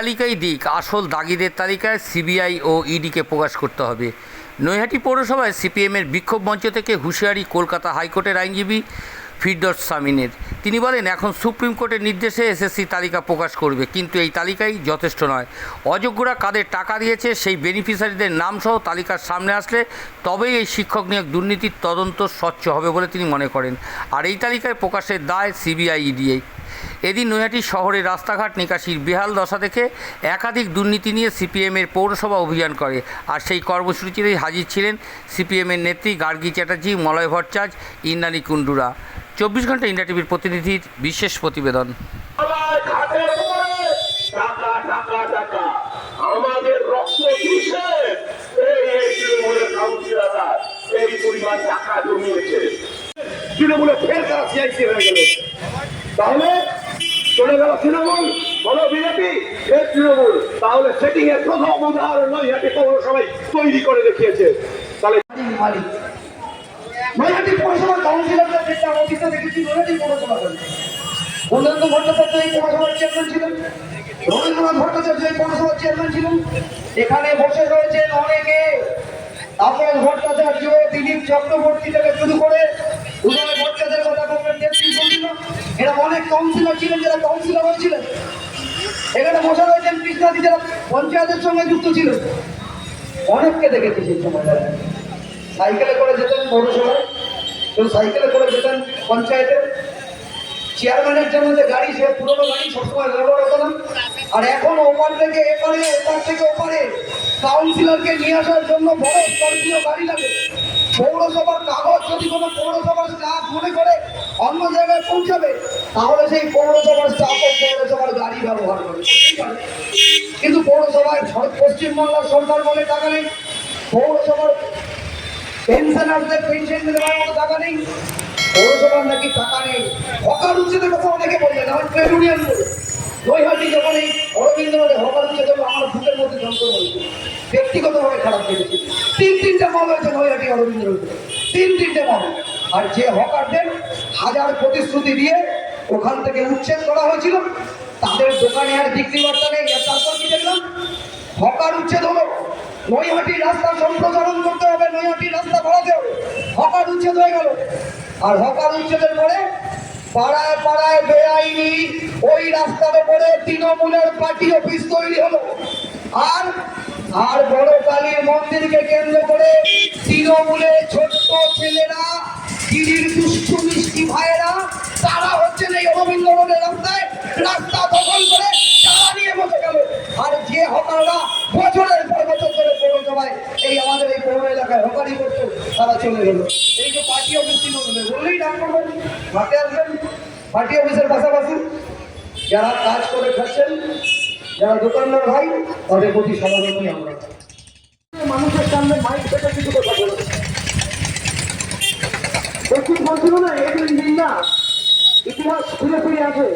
তালিকাই দিক, আসল দাগিদের তালিকায় সিবিআই ও ইডিকে প্রকাশ করতে হবে। নৈহাটি পৌরসভায় সিপিএমের বিক্ষোভ মঞ্চ থেকে হুঁশিয়ারি কলকাতা হাইকোর্টের আইনজীবী ফিরদৌস সামিনের। তিনি বলেন, এখন সুপ্রিম কোর্টের নির্দেশে এসএসসি তালিকা প্রকাশ করবে, কিন্তু এই তালিকাই যথেষ্ট নয়। অযোগ্যরা কাদের টাকা দিয়েছে, সেই বেনিফিশিয়ারিদের নামসহ তালিকার সামনে আসলে তবেই এই শিক্ষক নিয়োগ দুর্নীতির তদন্ত স্বচ্ছ হবে বলে তিনি মনে করেন। আর এই তালিকায় প্রকাশের দায় সিবিআই ইডিএ এদিন নৈহাটি শহরের রাস্তাঘাট নিকাশির বেহাল দশা দেখে একাধিক দুর্নীতি নিয়ে সিপিএমের পৌরসভা অভিযান করে। আর সেই কর্মসূচিতে হাজির ছিলেন সিপিএমের নেত্রী গার্গী চ্যাটার্জি, মলয় ভট্টাচার্য ইন্দ্রানী কুণ্ডুরা। চব্বিশ ঘণ্টা ইন্ডিয়া টিভির প্রতিনিধির বিশেষ প্রতিবেদন। ফের তৃণমূল তাহলে সেটিং এর প্রথম উদাহরণ নৈহাটি পৌরসভায় তৈরি করে দেখিয়েছে। তাহলে নৈহাটি কাউন্সিলরদের যেটা দেখেছি নৈহাটি পৌরসভা ভট্টাচার্য এই পৌরসভার চেয়ারম্যান ছিলেন। রবীন্দ্রনাথ ভট্টাচার্য এই পৌরসভার চেয়ারম্যান ছিলেন। এখানে বসে রয়েছেন অনেকে। তাপস ভট্টাচার্য দিলীপ চক্রবর্তী থেকে শুরু করে উদয় কথা বলবেন এরা অনেক কাউন্সিলর ছিলেন যারা কাউন্সিলর হয়েছিলেন। এখানে বসে রয়েছেন কৃষ্ণাদি যারা পঞ্চায়েতের সঙ্গে যুক্ত ছিল। অনেককে দেখেছি সেই সময়। সাইকেলে করে যেতেন পৌরসভায়। কেউ সাইকেলে করে যেতেন পঞ্চায়েতে। চেয়ারম্যানের জন্য যে গাড়ি, সে পুরোনো গাড়ি সবসময় ব্যবহার হতো না। আর এখন ওপার থেকে এপারে, এপার থেকে ওপারে। কাউন্সিলরকে নিয়ে আসার জন্য বড় স্করপিও গাড়ি লাগে। পৌরসভার কাগজ যদি কোনো পৌরসভার স্টাফ মনে করে অন্য জায়গায় পৌঁছাবে, তাহলে সেই পৌরসভার স্টাফ পৌরসভার গাড়ি ব্যবহার করে কিন্তু পৌরসভায় পশ্চিমবাংলার সরকার বলে টাকা নেই, পৌরসভার পেনশনারদের পেনশন দেওয়ার মতো টাকা নেই, পৌরসভার নাকি টাকা নেই। হকার উচ্ছেদের কথা অনেকে বললেন আমার ট্রেড ইউনিয়ন বলে। নৈহাটি যখন এই অরবিন্দ রোডে হকার উচ্ছেদ হলো আমার বুকের মধ্যে যন্ত্র হয়েছে ব্যক্তিগতভাবে খারাপ লেগেছে তিন তিনটে মাল হয়েছে নৈহাটি অরবিন্দ তিন তিনটে মাল আর যে হকারদের হাজার প্রতিশ্রুতি দিয়ে ওখান থেকে উচ্ছেদ করা হয়েছিল, তাদের দোকানে আর বিক্রি বার্তা নেই। তারপর কি দেখলাম? হকার উচ্ছেদ হলো। নৈহাটি রাস্তা সম্প্রসারণ করতে হবে নৈহাটি রাস্তা বাড়াতে হবে হকার উচ্ছেদ হয়ে গেল। আর হকার উচ্ছেদের পরে পাড়ায় পাড়ায় বেআইনি ওই রাস্তার উপরে তৃণমূলের পার্টি অফিস তৈরি হলো। আর আর বড় কালীর মন্দিরকে কেন্দ্র করে তৃণমূলের ছোট্ট ছেলেরা, দিদির দুষ্টু মিষ্টি ভাইয়েরা, তারা হচ্ছেন এই অরবিন্দ রোডের রাস্তায় রাস্তা দখল করে তারা নিয়ে বসে গেল। আর যে হকাররা বছরের পর বছর ধরে পৌরসভায় এই আমাদের এই পৌর এলাকায় হকারি করতো, তারা চলে গেল। এই যে পার্টি অফিস তৃণমূলের বললেই ডাক করবেন মাঠে আসবেন। পার্টি অফিসের পাশাপাশি যারা কাজ করে খাচ্ছেন যারা দোকানদার ভাই তাদের প্রতি সমাধানই আমরা মানুষের সামনে মাইক পেটে কিছু কথা বলে। একটু বলছিল না? এগুলি নিন্দা ইতিহাস ফিরে ফিরে আছে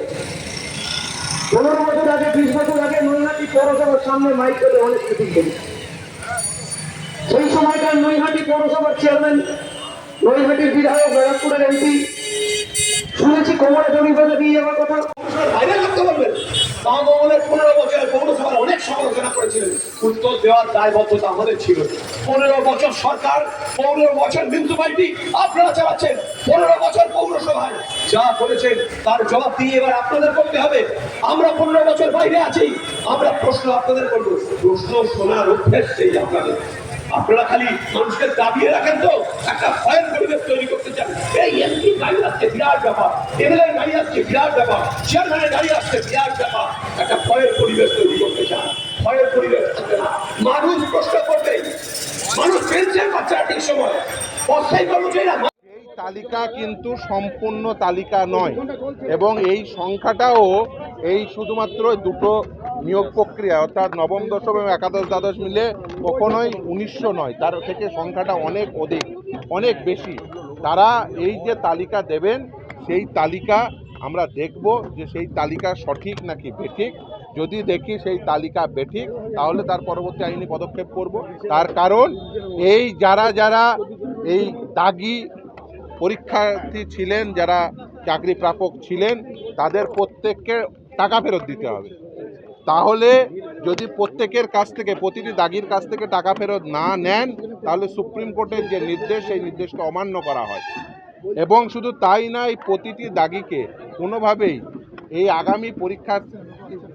পনেরো বছর আগে বিশ বছর আগে নৈহাটি পৌরসভার সামনে মাইক পেতে অনেক মিটিং করি। সেই সময়কার নৈহাটি পৌরসভার চেয়ারম্যান নৈহাটির বিধায়ক ব্যারাকপুরের এমপি। শুনেছি কোমরে জড়ি বেঁধে দিয়ে যাওয়ার কথা। বাইরে করতে বলবেন। বামমহলের পনেরো বছর পৌরসভার অনেক সমালোচনা করেছিলেন। উত্তর দেওয়ার দায়বদ্ধতা আমাদের ছিল। পনেরো বছর সরকার, পনেরো বছর মিউনিসিপালিটি আপনারা চালাচ্ছেন। পনেরো বছর পৌরসভায় যা করেছেন, তার জবাব দিয়ে এবার আপনাদের করতে হবে। আমরা পনেরো বছর বাইরে আছি। আমরা প্রশ্ন আপনাদের করব। প্রশ্ন শোনার অভ্যেস সেই আপনাদের। আপনারা খালি মানুষকে দাবিয়ে রাখেন তো। একটা ভয়ের পরিবেশ তৈরি করতে চান। এই এমপি গাড়ি আসছে, বিরাট ব্যাপার। এমএলএ গাড়ি আসছে, বিরাট ব্যাপার। চেয়ারম্যানের গাড়ি আসছে, বিরাট ব্যাপার। একটা ভয়ের পরিবেশ তৈরি করতে চান। ভয়ের পরিবেশ থাকবে না। মানুষ প্রশ্ন করবে। মানুষ পেনশন না ঠিক সময়। অস্থায়ী কর্মচারীরা তালিকা কিন্তু সম্পূর্ণ তালিকা নয়। এবং এই সংখ্যাটাও এই শুধুমাত্র দুটো নিয়োগ প্রক্রিয়া, অর্থাৎ নবম, দশম এবং একাদশ, দ্বাদশ মিলে কখনোই উনিশশো নয়। তার থেকে সংখ্যাটা অনেক অধিক, অনেক বেশি। তারা এই যে তালিকা দেবেন, সেই তালিকা আমরা দেখব যে সেই তালিকা সঠিক নাকি বেঠিক। যদি দেখি সেই তালিকা বেঠিক, তাহলে তার পরবর্তী আইনি পদক্ষেপ করব। তার কারণ, এই যারা যারা এই দাগি পরীক্ষার্থী ছিলেন, যারা চাকরি প্রাপক ছিলেন, তাদের প্রত্যেককে টাকা ফেরত দিতে হবে। তাহলে যদি প্রত্যেকের কাছ থেকে, প্রতিটি দাগির কাছ থেকে টাকা ফেরত না নেন, তাহলে সুপ্রিম কোর্টের যে নির্দেশ, সেই নির্দেশকে অমান্য করা হয়। এবং শুধু তাই না এই প্রতিটি দাগিকে কোনোভাবেই এই আগামী পরীক্ষার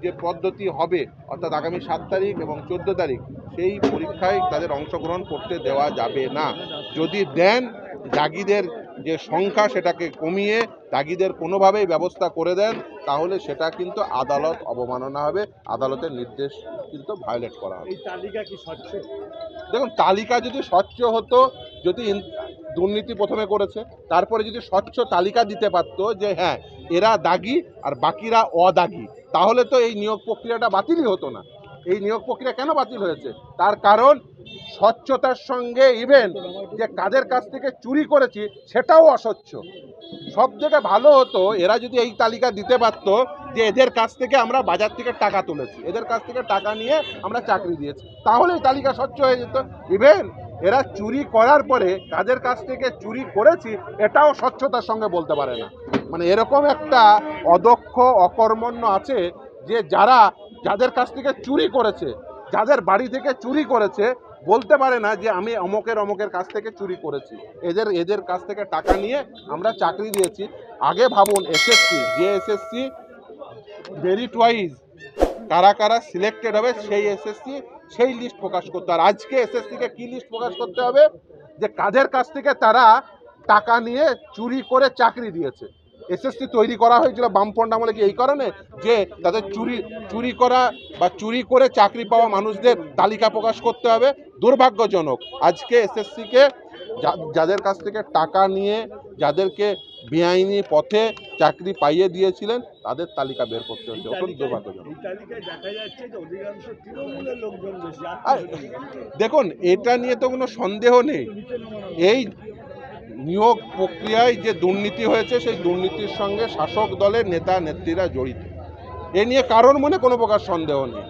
যে পদ্ধতি হবে, অর্থাৎ আগামী সাত তারিখ এবং চোদ্দ তারিখ, সেই পরীক্ষায় তাদের অংশগ্রহণ করতে দেওয়া যাবে না। যদি দেন, দাগিদের যে সংখ্যা সেটাকে কমিয়ে দাগিদের কোনোভাবেই ব্যবস্থা করে দেন তাহলে সেটা কিন্তু আদালত অবমাননা হবে। আদালতের নির্দেশ কিন্তু ভায়োলেট করা হবে। তালিকা কি স্বচ্ছ? দেখুন তালিকা যদি স্বচ্ছ হতো যদি দুর্নীতি প্রথমে করেছে তারপরে যদি স্বচ্ছ তালিকা দিতে পারতো যে হ্যাঁ এরা দাগি আর বাকিরা অদাগি তাহলে তো এই নিয়োগ প্রক্রিয়াটা বাতিলই হতো না। এই নিয়োগ প্রক্রিয়া কেন বাতিল হয়েছে? তার কারণ স্বচ্ছতার সঙ্গে ইভেন যে কাদের কাছ থেকে চুরি করেছি সেটাও অস্বচ্ছ। সব থেকে ভালো হতো এরা যদি এই তালিকা দিতে পারতো যে এদের কাছ থেকে আমরা বাজার থেকে টাকা তুলেছি, এদের কাছ থেকে টাকা নিয়ে আমরা চাকরি দিয়েছি, তাহলে এই তালিকা স্বচ্ছ হয়ে যেত। ইভেন এরা চুরি করার পরে কাদের কাছ থেকে চুরি করেছি এটাও স্বচ্ছতার সঙ্গে বলতে পারে না। মানে এরকম একটা অদক্ষ, অকর্মণ্য আছে যে যারা যাদের কাছ থেকে চুরি করেছে, যাদের বাড়ি থেকে চুরি করেছে, বলতে পারে না যে আমি অমকের অমকের কাছ থেকে চুরি করেছি। এদের এদের কাছ থেকে টাকা নিয়ে আমরা চাকরি দিয়েছি। আগে ভাবুন এসএসসি যে এসএসসি মেরিট ওয়াইজ কারা কারা সিলেক্টেড হবে সেই এসএসসি সেই লিস্ট প্রকাশ করতে আর আজকে এসএসসিকে কী লিস্ট প্রকাশ করতে হবে? যে কাদের কাছ থেকে তারা টাকা নিয়ে চুরি করে চাকরি দিয়েছে। এসএসসি তৈরি করা হয়েছিল বামপন্ড আমলে কি এই কারণে? যে তাদের চুরি চুরি করা বা চুরি করে চাকরি পাওয়া মানুষদের তালিকা প্রকাশ করতে হবে দুর্ভাগ্যজনক। আজকে এসএসসিকে যাদের কাছ থেকে টাকা নিয়ে যাদেরকে বেআইনি পথে চাকরি পাইয়ে দিয়েছিলেন তাদের তালিকা বের করতে হচ্ছে। অত্যন্ত দুর্ভাগ্যজনক। দেখুন এটা নিয়ে তো কোনো সন্দেহ নেই। এই নিয়োগ প্রক্রিয়ায় যে দুর্নীতি হয়েছে, সেই দুর্নীতির সঙ্গে শাসক দলের নেতা, নেত্রীরা জড়িত। এ নিয়ে কারোর মনে কোনো প্রকার সন্দেহ নেই।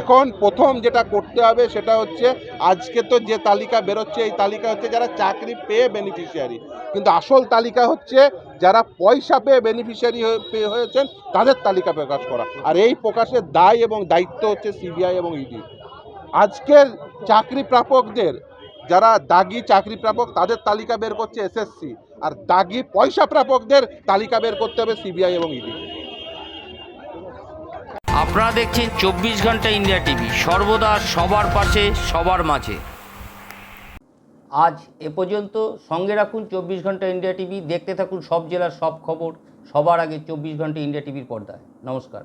এখন প্রথম যেটা করতে হবে, সেটা হচ্ছে আজকে তো যে তালিকা বেরোচ্ছে, এই তালিকা হচ্ছে যারা চাকরি পেয়ে বেনিফিশিয়ারি কিন্তু আসল তালিকা হচ্ছে যারা পয়সা পেয়ে বেনিফিশিয়ারি পেয়ে হয়েছেন, তাদের তালিকা প্রকাশ করা। আর এই প্রকাশের দায় এবং দায়িত্ব হচ্ছে সিবিআই এবং ইডি আজকের চাকরি প্রাপকদের যারা দাগি চাকরি প্রাপক তাদের তালিকা বের করছে এসএসসি আর দাগি পয়সা প্রাপকদের তালিকা বের করতে হবে সিবিআই এবং ইডি আপনারা দেখছেন চব্বিশ ঘণ্টা ইন্ডিয়া টিভি। সর্বদা সবার পাশে সবার মাঝে। আজ এ পর্যন্ত সঙ্গে রাখুন চব্বিশ ঘণ্টা ইন্ডিয়া টিভি। দেখতে থাকুন সব জেলার সব খবর। সবার আগে চব্বিশ ঘণ্টা ইন্ডিয়া টিভির পর্দায়। নমস্কার।